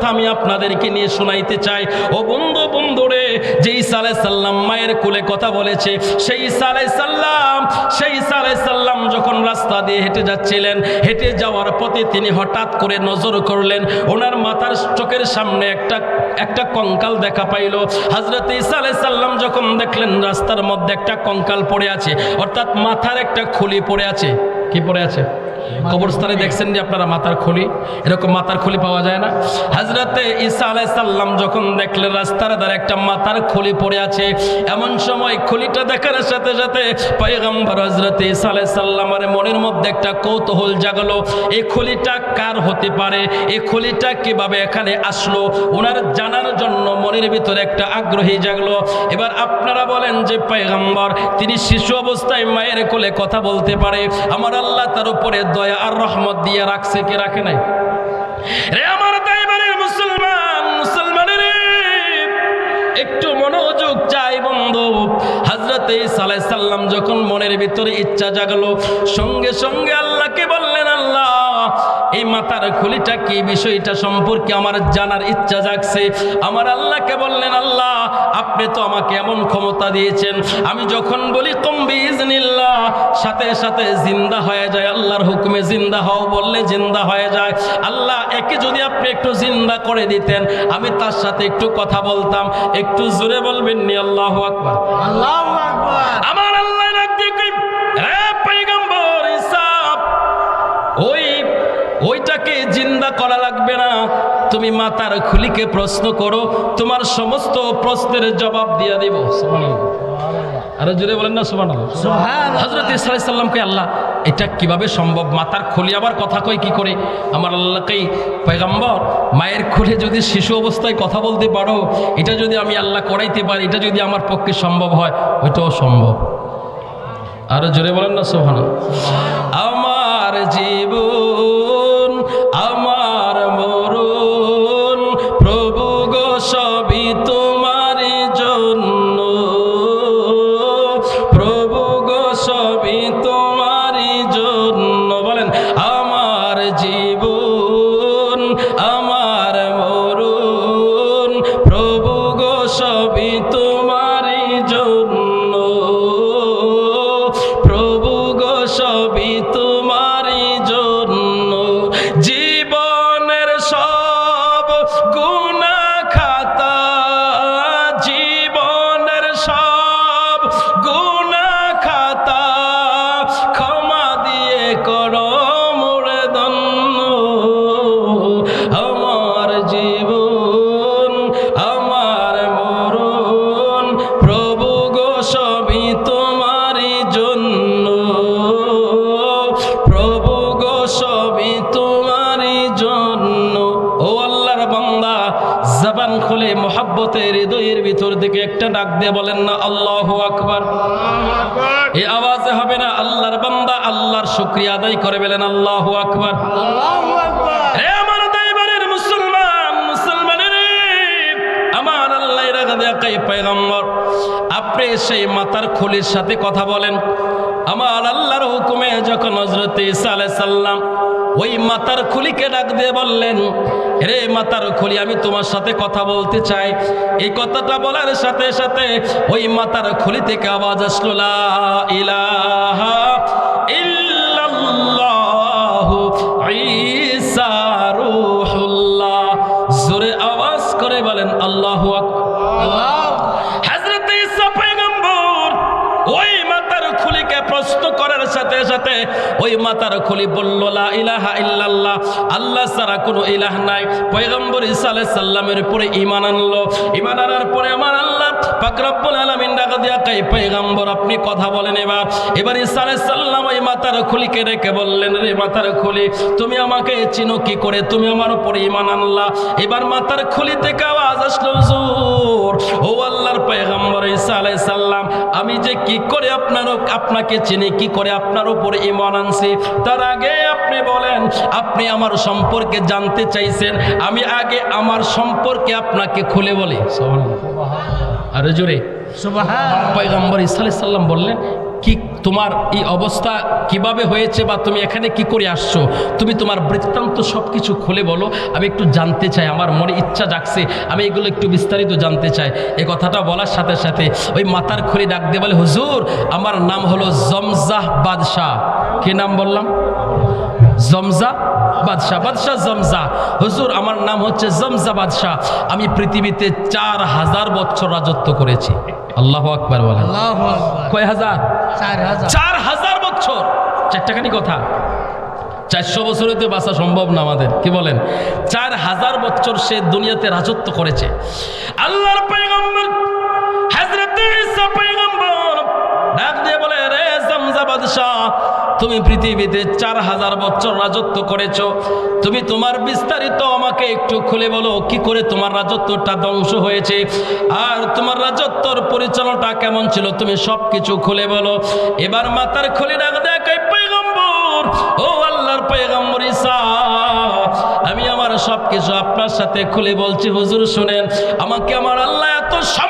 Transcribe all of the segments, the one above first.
কথা আমি আপনাদেরকে নিয়ে শোনাইতে চাই। ও বন্ধু, বন্ধুরে যে ঈসা আলাইহিস সাল্লাম মায়ের কোলে কথা বলেছে, সেই আলাইহিস সাল্লাম, সেই আলাইহিস সাল্লাম যখন রাস্তা দিয়ে হেঁটে যাচ্ছিলেন, হেঁটে যাওয়ার পথে তিনি হঠাৎ করে নজর করলেন, ওনার মাথার চোখের সামনে একটা একটা কঙ্কাল দেখা পাইল। হজরত আলাইহিস সাল্লাম যখন দেখলেন রাস্তার মধ্যে একটা কঙ্কাল পড়ে আছে, অর্থাৎ মাথার একটা খুলি পড়ে আছে, কি পড়ে আছে? কবরস্থানে দেখছেন যে আপনারা মাথার খুলি। এরকম মাথার খুলি পাওয়া যায় না। হাজরাতে ঈসা আলাইসাল্লাম যখন দেখলেন, রাস্তার ধারে একটা মাথার খুলি পড়ে আছে। এমন সময় খুলিটা দেখার সাথে সাথে পয়গম্বর হজরতে ঈসা আলাইসাল্লামের মনের মধ্যে একটা কৌতূহল জাগলো। এই খুলিটা কার হতে পারে? এই খুলিটা কীভাবে এখানে আসলো? ওনার জানার জন্য মনের ভিতরে একটা আগ্রহী জাগলো। এবার আপনারা বলেন যে, পয়গম্বর, তিনি শিশু অবস্থায় মায়ের কোলে কথা বলতে পারে। আমার আল্লাহ তার উপরে দয়া আর রহমত দিয়ে রাখছে কে রাখে নাই? রে আমার দাইবারের মুসলমান, মুসলমানের একটু মনোযোগ চাই বন্ধু। হাজরতে সালাই সাল্লাম যখন মনের ভিতরে ইচ্ছা জাগলো, সঙ্গে সঙ্গে আল্লাহকে আল্লাহ এই মাথার খুলিটা কি? বিষয়টা সম্পর্কে আমার জানার ইচ্ছা জাগছে। আমার আল্লাহকে বললেন আল্লাহ আপনি তো আমাকে এমন ক্ষমতা দিয়েছেন। আমি যখন বলি কম্বি ইজনিল্লাহ সাথে সাথে জিন্দা হয়ে যায়। আল্লাহর হুকুমে জিন্দা হও বললে জিন্দা হয়ে যায়। আল্লাহ একে যদি আপনি একটু জিন্দা করে দিতেন আমি তার সাথে একটু কথা বলতাম। একটু জোরে বলবেন নি? আল্লাহ আকবার। আল্লাহু আকবার। আমার করা লাগবে না। তুমি মাতার খুলিকে প্রশ্ন করো তোমার সমস্ত প্রশ্নের জবাব দিয়ে দিব। আরও জোরে বলেন না সুমান হজরত ইসলামকে আল্লাহ এটা কীভাবে সম্ভব? মাতার খুলি আবার কথা কই কি করে? আমার আল্লাহকেই পয়গম্বর মায়ের খুলে যদি শিশু অবস্থায় কথা বলতে পারো এটা যদি আমি আল্লাহ করাইতে পারি এটা যদি আমার পক্ষে সম্ভব হয় ওইটাও সম্ভব। আরও জোরে বলেন না সোহান আমার জীবন আমার আমার দিয়ে বলেন না আল্লাহ আকবার। এই আওয়াজে হবে না আল্লাহর বান্দা আল্লাহর শুক্রিয়া আদায় করে বলেন আল্লাহ আকবার। আমার দাইবারের মুসলমান মুসলমানের আমার আল্লাহ রাখা দেখাই আপনি সেই মাতার খুলির সাথে কথা বলেন। আমার আল্লাহর হুকুমে যখন হজরত ইসা আলাইহিস সাল্লাম ওই মাতার খুলিকে ডাক দিয়ে বললেন রে মাতার খুলি, আমি তোমার সাথে কথা বলতে চাই। এই কথাটা বলার সাথে সাথে ওই মাতার খুলি থেকে আওয়াজ আসলো, লা ইলাহা সাথে সাথে ওই মাতার খুলি বলল ইলাহা ইল্লাল্লাহ, আল্লাহ ছাড়া কোনো ইলাহ নাই। পয়গম্বর ঈসা আলাইহিস উপরে ঈমান আনলো। ঈমান আনার পরে আমার আল্লাহ পাক আলামিন ডাক দিয়া কই পয়গম্বর, আপনি কথা বলেন এবার। এবার ঈসা আলাইহিস ওই মাতার খুলিকে রেখে বললেন, রে মাতার খুলি, তুমি আমাকে চিনো কি করে? তুমি আমার উপরে ঈমান আনলা। এবার মাতার খুলি থেকে আওয়াজ আসলো, হুজুর, ও আল্লাহর পয়গম্বর ঈসা আলাইহিস সালাম, আমি যে কি করে আপনার, আপনাকে চিনি, কি করে আপনার উপরে ইমান আনছি। তার আগে আপনি বলেন আপনি আমার সম্পর্কে জানতে চাইছেন আমি আগে আমার সম্পর্কে আপনাকে খুলে বলি। আরে জোরে। পয়গম্বর ইসাল্লাম বললেন কি তোমার এই অবস্থা কীভাবে হয়েছে বা তুমি এখানে কি করে আসছো? তুমি তোমার বৃত্তান্ত সব কিছু খুলে বলো। আমি একটু জানতে চাই, আমার মনে ইচ্ছা জাগছে, আমি এগুলো একটু বিস্তারিত জানতে চাই। এই কথাটা বলার সাথে সাথে ওই মাতার খুলে ডাক দিয়ে বলে, হুজুর, আমার নাম হলো জমজাহ বাদশাহ। কে নাম বললাম? জমজা বাদশাহ বাদশাহ জমজা। হুজুর আমার নাম হচ্ছে জমজা বাদশাহ। আমি পৃথিবীতে চার হাজার বছর রাজত্ব করেছি। আল্লাহ আকবার বলেন। আল্লাহু কয় হাজার? চার হাজার। বছর। চারটাখানি কথা। চারশো বছরে তো বাঁচা সম্ভব না আমাদের। কি বলেন? চার হাজার বছর সে দুনিয়াতে রাজত্ব করেছে। আল্লাহর ঈসা পয়গম্বর ডাক দিয়ে বলে রে জামজা বাদশাহ, তুমি পৃথিবীতে চার হাজার বছর রাজত্ব করেছ। তুমি তোমার বিস্তারিত আমাকে একটু খুলে বলো, কি করে তোমার রাজত্বটা ধ্বংস হয়েছে? আর তোমার রাজত্বর পরিচালনাটা কেমন ছিল, তুমি সব কিছু খুলে বলো। এবার মাতার খুলে ডাক দেয় পয়গম্বর? ও আল্লাহর পয়গম্বর ঈসা, আমি আমার সব কিছু আপনার সাথে খুলে বলছি। হুজুর শুনেন, আমাকে আমার আল্লাহ এত সম্পদশালী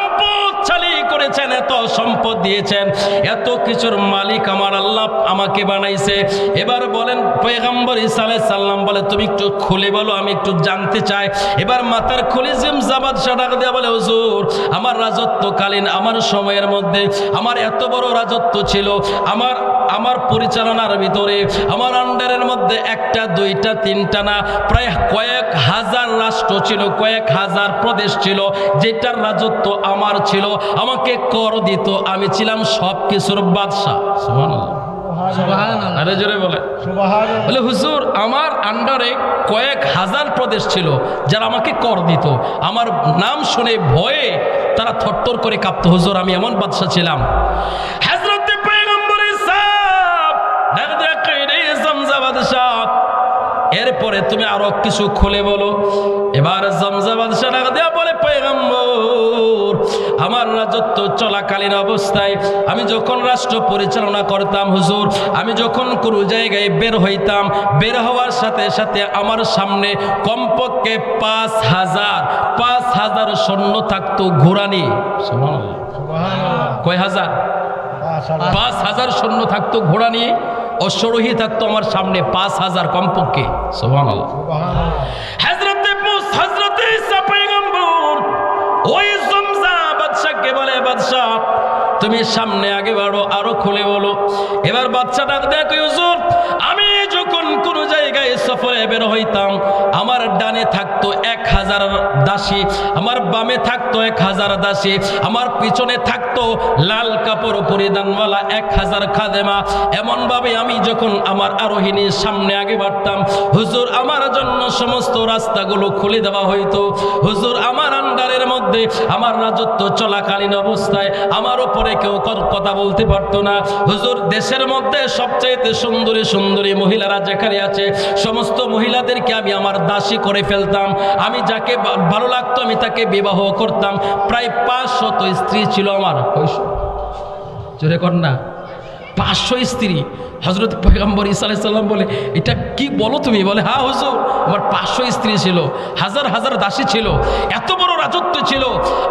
করেছেন, এত সম্পদ দিয়েছেন, এত কিছুর মালিক আমার আল্লাহ আমাকে বানাইছে। এবার বলেন, পয়গম্বর ঈসা সাল্লাম বলে, তুমি একটু খুলে বলো, আমি একটু জানতে চাই। এবার মাতার খুলে জিম জাবাদ ডাক দেয়া বলে, হুজুর, আমার রাজত্বকালীন, আমার সময়ের মধ্যে আমার এত বড় রাজত্ব ছিল। আমার আমার পরিচালনার ভিতরে, আমার আন্ডারের মধ্যে একটা দুইটা তিনটা না প্রায় কয়েক হাজার রাষ্ট্র ছিল কয়েক হাজার প্রদেশ ছিল যেটার রাজত্ব আমার ছিল আমাকে কর দিত আমি ছিলাম সব কিছুর বাদশাহ আরে জোরে বলে। বলে হুজুর আমার আন্ডারে কয়েক হাজার প্রদেশ ছিল যারা আমাকে কর দিত। আমার নাম শুনে ভয়ে তারা থরথর করে কাঁপতো হুজুর আমি এমন বাদশা ছিলাম। এরপরে তুমি আরও কিছু খুলে বলো। এবার বলে আমার রাজত্ব চলাকালীন অবস্থায় আমি যখন রাষ্ট্র পরিচালনা করতাম হুজুর আমি যখন কোনো জায়গায় বের হইতাম বের হওয়ার সাথে সাথে আমার সামনে কমপক্ষে পাঁচ হাজার পাঁচ হাজার সৈন্য থাকতো ঘোরানি। কয় হাজার। পাঁচ হাজার সৈন্য থাকতো ঘোড়া নিয়ে। অশ্বরোহী থাকতো আমার সামনে পাঁচ হাজার কমপক্ষে। সোহান হাজরতে হজরতে ওই জমজা বলে বাদশাহ তুমি সামনে আগে বাড়ো আরও খুলে বলো। এবার বাচ্চাটা দেখো সফরে বের হইতাম, আমার ডানে থাকতো এক হাজার দাসী, আমার বামে থাকতো এক হাজার দাসী, আমার পিছনে থাকতো লাল কাপড় পরিধানওয়ালা এক হাজার খাদেমা। এমনভাবে আমি যখন আমার আরোহিণীর সামনে আগে বাড়তাম, হুজুর, আমার জন্য সমস্ত রাস্তাগুলো খুলে দেওয়া হইতো। হুজুর, আমার আন্ডারের মধ্যে আমার রাজত্ব চলাকালীন অবস্থায় আমার ওপরে কেউ কথা বলতে পারতো না। হুজুর, দেশের মধ্যে সবচাইতে সুন্দরী সুন্দরী মহিলারা যেখানে আছে সমস্ত মহিলাদেরকে আমি আমার দাসী করে ফেলতাম। আমি যাকে ভালো লাগতো, আমি তাকে বিবাহ করতাম। প্রায় পাঁচশত স্ত্রী ছিল আমার? জোরে না। পাঁচশো স্ত্রী। হজরত পয়গম্বর ইসা আলাইসাল্লাম বলে, এটা কি বলো তুমি? বলে হ্যাঁ হুজুর, আমার পাঁচশো স্ত্রী ছিল। হাজার হাজার দাসী ছিল। এত বড় রাজত্ব ছিল।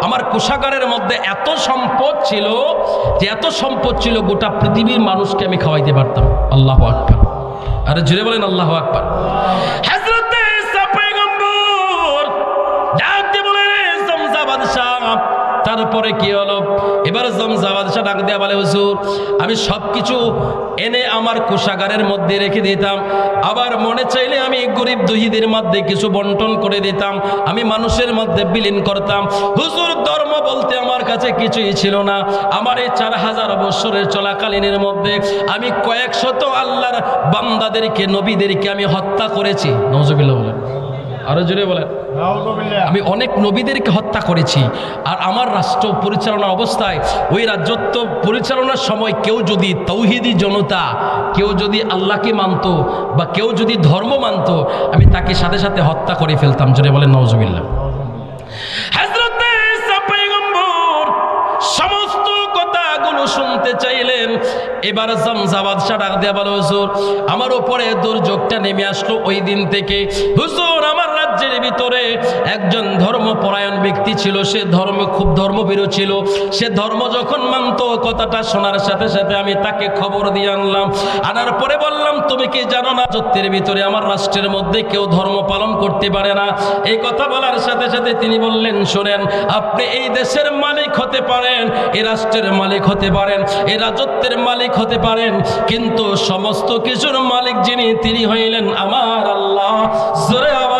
আমার কোষাগারের মধ্যে এত সম্পদ ছিল যে, এত সম্পদ ছিল গোটা পৃথিবীর মানুষকে আমি খাওয়াইতে পারতাম। আল্লাহ আকবার। আরে জুড়ে বলেন আল্লাহ আকবার। তারপরে কি হলো? এবার জমজা বাদশাহ ডাক দেয়া বলে, হুজুর, আমি সব কিছু এনে আমার কোষাগারের মধ্যে রেখে দিতাম। আবার মনে চাইলে আমি গরিব দুহিদের মধ্যে কিছু বন্টন করে দিতাম। আমি মানুষের মধ্যে বিলীন করতাম। হুজুর, ধর্ম বলতে আমার কাছে কিছুই ছিল না। আমার এই চার হাজার বৎসরের চলাকালীনের মধ্যে আমি কয়েক শত আল্লাহর বান্দাদেরকে, নবীদেরকে আমি হত্যা করেছি। নজবিল্লা বলেন। আরও জোরে বলেন। আমি অনেক নবীদেরকে হত্যা করেছি আর আমার রাষ্ট্র পরিচালনা অবস্থায় ওই রাজ্যত্ব পরিচালনার সময় কেউ যদি তৌহিদি জনতা কেউ যদি আল্লাহকে মানত বা কেউ যদি ধর্ম মানত আমি তাকে সাথে সাথে হত্যা করে ফেলতাম। জোরে বলেন নওয়াজবিল্লা সমস্ত কথাগুলো শুনতে চাইলেন। এবার জামজা বাদশাহ ডাক দেয়া বলো হুজুর আমার উপরে দুর্যোগটা নেমে আসলো ওই দিন থেকে। হুজুর আমার ভিতরে একজন ধর্মপরায়ণ ব্যক্তি ছিল, সে ধর্ম খুব ধর্মভীরু ছিল। সে ধর্ম যখন মানত, কথাটা শোনার সাথে সাথে আমি তাকে খবর দিয়ে আনলাম। আনার পরে বললাম, তুমি কি জানো না রাজত্বের ভিতরে আমার রাষ্ট্রের মধ্যে কেউ ধর্ম পালন করতে পারে না? এই কথা বলার সাথে সাথে তিনি বললেন, শোনেন, আপনি এই দেশের মালিক হতে পারেন, এ রাষ্ট্রের মালিক হতে পারেন, এ রাজত্বের মালিক হতে পারেন, কিন্তু সমস্ত কিছুর মালিক যিনি, তিনি হইলেন আমার আল্লাহ। জোরে আওয়াজ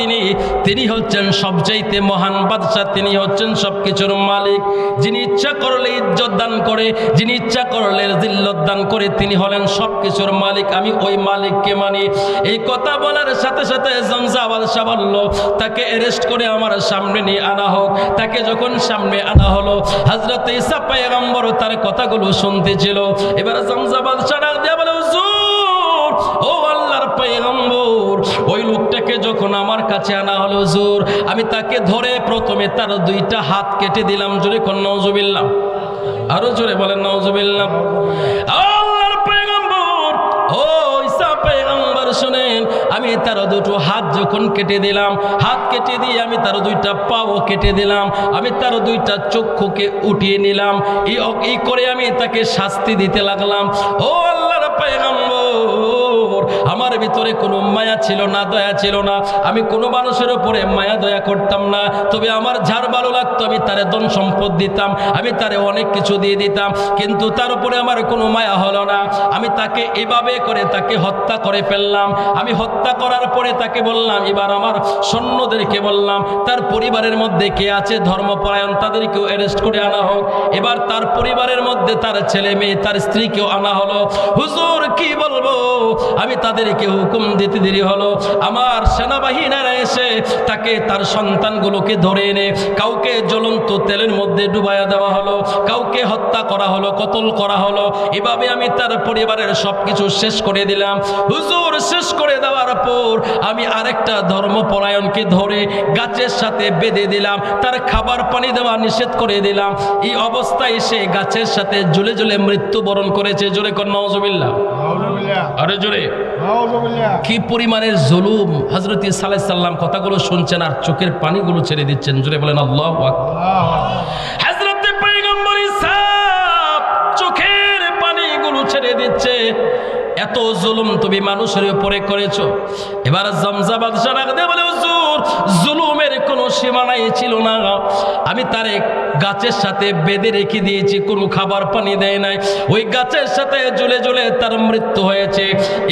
তিনি তিনি হচ্ছেন সবচাইতে মহান বাদশাহ, তিনি হচ্ছেন সবকিছুর মালিক। যিনি ইচ্ছা করলে ইজ্জত দান করে, যিনি ইচ্ছা করলে জিল্লত দান করে, তিনি হলেন সবকিছুর মালিক। আমি ওই মালিককে মানি। এই কথা বলার সাথে সাথে জমজা বাদশাহ বলল, তাকে অ্যারেস্ট করে আমার সামনে নিয়ে আনা হোক। তাকে যখন সামনে আনা হলো হজরত ইসা পায়গম্বর তার কথাগুলো শুনতেছিল এবার জমজা বাদশাহ পয়গম্বর, ওই লোকটাকে যখন আমার কাছে আনা হলো হুজুর, আমি তাকে ধরে প্রথমে তার দুইটা হাত কেটে দিলাম, জোরে কোন নওজুবিল্লাহ আরও জোরে বলেন শুনেন, আমি তার দুটো হাত যখন কেটে দিলাম, হাত কেটে দিয়ে আমি তার দুইটা পাও কেটে দিলাম, আমি তার দুইটা চক্ষুকে উঠিয়ে নিলাম, এই করে আমি তাকে শাস্তি দিতে লাগলাম। ও পয়গম্বর আমার ভিতরে কোনো মায়া ছিল না, দয়া ছিল না। আমি কোনো মানুষের উপরে মায়া, দয়া করতাম না। তবে আমার যার ভালো লাগতো, আমি তারে ধন সম্পদ দিতাম, আমি তারে অনেক কিছু দিয়ে দিতাম। কিন্তু তার উপরে আমার কোনো মায়া হলো না। আমি তাকে এভাবে করে তাকে হত্যা করে ফেললাম। আমি হত্যা করার পরে তাকে বললাম, এবার আমার সৈন্যদেরকে বললাম, তার পরিবারের মধ্যে কে আছে? ধর্মপরায়ণ, তাদেরকেও অ্যারেস্ট করে আনা হোক। এবার তার পরিবারের মধ্যে তার ছেলে মেয়ে, তার স্ত্রীকেও আনা হলো। হুজুর, কি বলব? আমি তাদেরকে হুকুম দিতে দেরি হলো। আমার সেনাবাহিনীরা এসে তাকে তার সন্তানগুলোকে ধরে এনে কাউকে জ্বলন্ত তেলের মধ্যে ডুবাইয়া দেওয়া হলো কাউকে হত্যা করা হলো কতল করা হলো। এভাবে আমি তার পরিবারের সবকিছু শেষ করে দিলাম। হুজুর শেষ করে দেওয়ার পর আমি আরেকটা ধর্মপরায়ণকে ধরে গাছের সাথে বেঁধে দিলাম তার খাবার পানি দেওয়া নিষেধ করে দিলাম। এই অবস্থায় সে গাছের সাথে ঝুলে ঝুলে মৃত্যুবরণ করেছে। জোরে কর নওয়াজবিল্লাহ। আরে জোরে। কি পরিমাণের জুলুম? হজরত সাল্লাম কথাগুলো শুনছেন আর চোখের পানিগুলো ছেড়ে দিচ্ছেন। জুড়ে বলেন আল্লাহ চোখের পানিগুলো ছেড়ে দিচ্ছে। এত জুলুম তুমি মানুষের উপরে করেছ। এবার জমজাবাদ সারা বলে সীমানাই ছিল না আমি তারে গাছের সাথে বেঁধে রেখে দিয়েছি, কোনো খাবার পানি দেয় নাই। ওই গাছের সাথে জুলে জুলে তার মৃত্যু হয়েছে।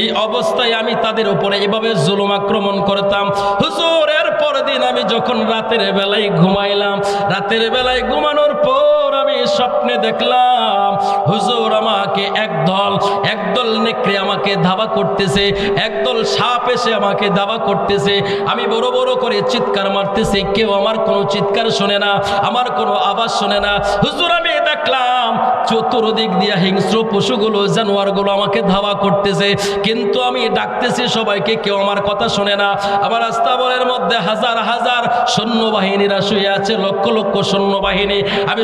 এই অবস্থায় আমি তাদের উপরে এভাবে জুলুম আক্রমণ করতাম। হুসুরের পরের দিন আমি যখন রাতের বেলায় ঘুমাইলাম, রাতের বেলায় ঘুমানোর পর স্বপ্নে দেখলাম, হুজুর আমাকে একদল একদল নেকড়ে আমাকে ধাবা করতেছে, একদল সাপ এসে আমাকে দাবা করতেছে। আমি বড় বড় করে চিৎকার মারতেছি, কেউ আমার কোনো চিৎকার শোনে না, আমার কোনো আওয়াজ শোনে না। হুজুর আমি দেখলাম, চতুর্দিক দিয়া হিংস্র পশুগুলো, জানোয়ারগুলো আমাকে ধাওয়া করতেছে। কিন্তু আমি ডাকতেছি সবাইকে, কেউ আমার কথা শোনে না। আমার আস্তাবলের মধ্যে হাজার হাজার সৈন্যবাহিনীরা শুয়ে আছে, লক্ষ লক্ষ সৈন্যবাহিনী। আমি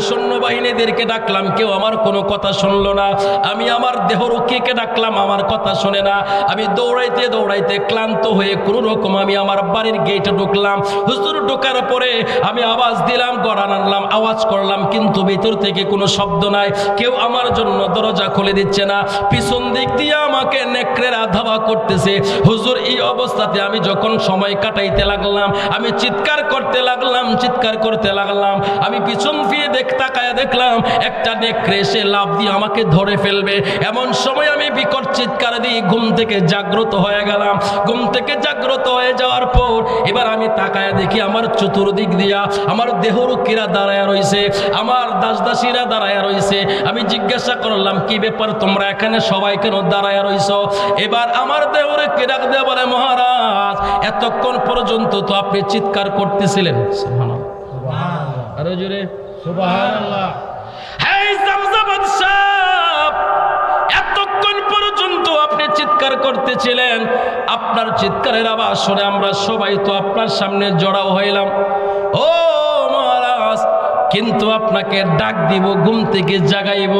সৈন্যবাহিনীদেরকে ডাকলাম, কেউ আমার কোনো কথা শুনলো না। আমি আমার দেহরক্ষীকে ডাকলাম, আমার কথা শোনে না। আমি দৌড়াইতে দৌড়াইতে ক্লান্ত হয়ে কোনো রকম আমি আমার বাড়ির গেটে ঢুকলাম। হুজুর ঢোকার পরে আমি আওয়াজ দিলাম, গড়ান আনলাম, আওয়াজ করলাম, কিন্তু ভিতর থেকে কোনো শব্দ নাই। কেউ আমার জন্য দরজা খুলে দিচ্ছে না। পিছন দিক দিয়ে আমাকে নেকড়েরা ধাবা করতেছে। হুজুর, এই অবস্থাতে আমি যখন সময় কাটাইতে লাগলাম, আমি চিৎকার করতে লাগলাম, চিৎকার করতে লাগলাম। আমি পিছন ফিরে দেখ তাকায় দেখলাম একটা নেকড়ে এসে লাভ দিয়ে আমাকে ধরে ফেলবে। এমন সময় আমি বিকট চিৎকার দিই ঘুম থেকে জাগ্রত হয়ে গেলাম। ঘুম থেকে জাগ্রত হয়ে যাওয়ার পর এবার আমি তাকায় দেখি আমার চতুর্দিক দিয়া আমার দেহরক্ষীরা দাঁড়ায় রয়েছে আমার দাস দাসীরা দাঁড়ায় রয়েছে আমি জিজ্ঞাসা করলাম কি ব্যাপার তোমরা এখানে সবাই কেন দাঁড়ায় রয়েছ এবার আমার দেহরক্ষী ডাক দেয়া বলে মহারাজ এতক্ষণ পর্যন্ত তো আপনি চিৎকার করতেছিলেন। সুবহানাল্লাহ। আরও জোরে। এতক্ষণ পর্যন্ত আপনি চিৎকার করতেছিলেন, আপনার চিৎকারের আওয়াজ শুনে আমরা সবাই তো আপনার সামনে হইলাম। ও কিন্তু আপনাকে ডাক দিব, ঘুম থেকে জাগাইব,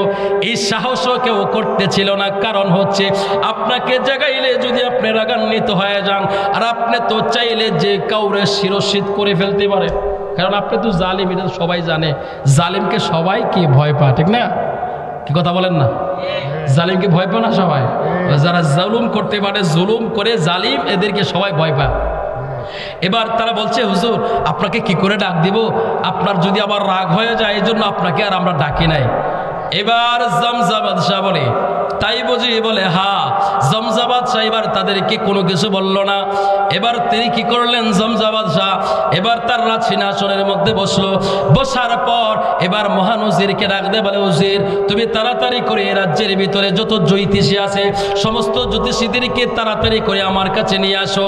এই সাহসও কেউ করতেছিল না। কারণ হচ্ছে, আপনাকে জাগাইলে যদি আপনি রাগান্বিত হয়ে যান, আর আপনি তো চাইলে যে কাউরে শিরোশীত করে ফেলতে পারে কারণ আপনি তো জালিম এটা সবাই জানে। জালিমকে সবাই কি ভয় পায় ঠিক না? কি কথা বলেন না? জালিমকে ভয় পায় না সবাই? যারা জুলুম করতে পারে জুলুম করে জালিম এদেরকে সবাই ভয় পায়। এবার তারা বলছে হুজুর আপনাকে কি করে ডাক দিব? আপনার যদি আবার রাগ হয়ে যায় এই জন্য আপনাকে আর আমরা ডাকি নাই। এবার জমজাবাদ শাহ বলে, তাই বুঝি বলে, হা জমজাবাদ শাহ এবার তাদেরকে কোনো কিছু বলল না। এবার তিনি কি করলেন জমজাবাদ শাহ এবার তার রাজ মধ্যে বসল। বসার পর এবার মহান উজিরকে দে বলে, উজির, তুমি তাড়াতাড়ি করে রাজ্যের ভিতরে যত জ্যোতিষী আছে, সমস্ত জ্যোতিষীদেরকে তাড়াতাড়ি করে আমার কাছে নিয়ে আসো।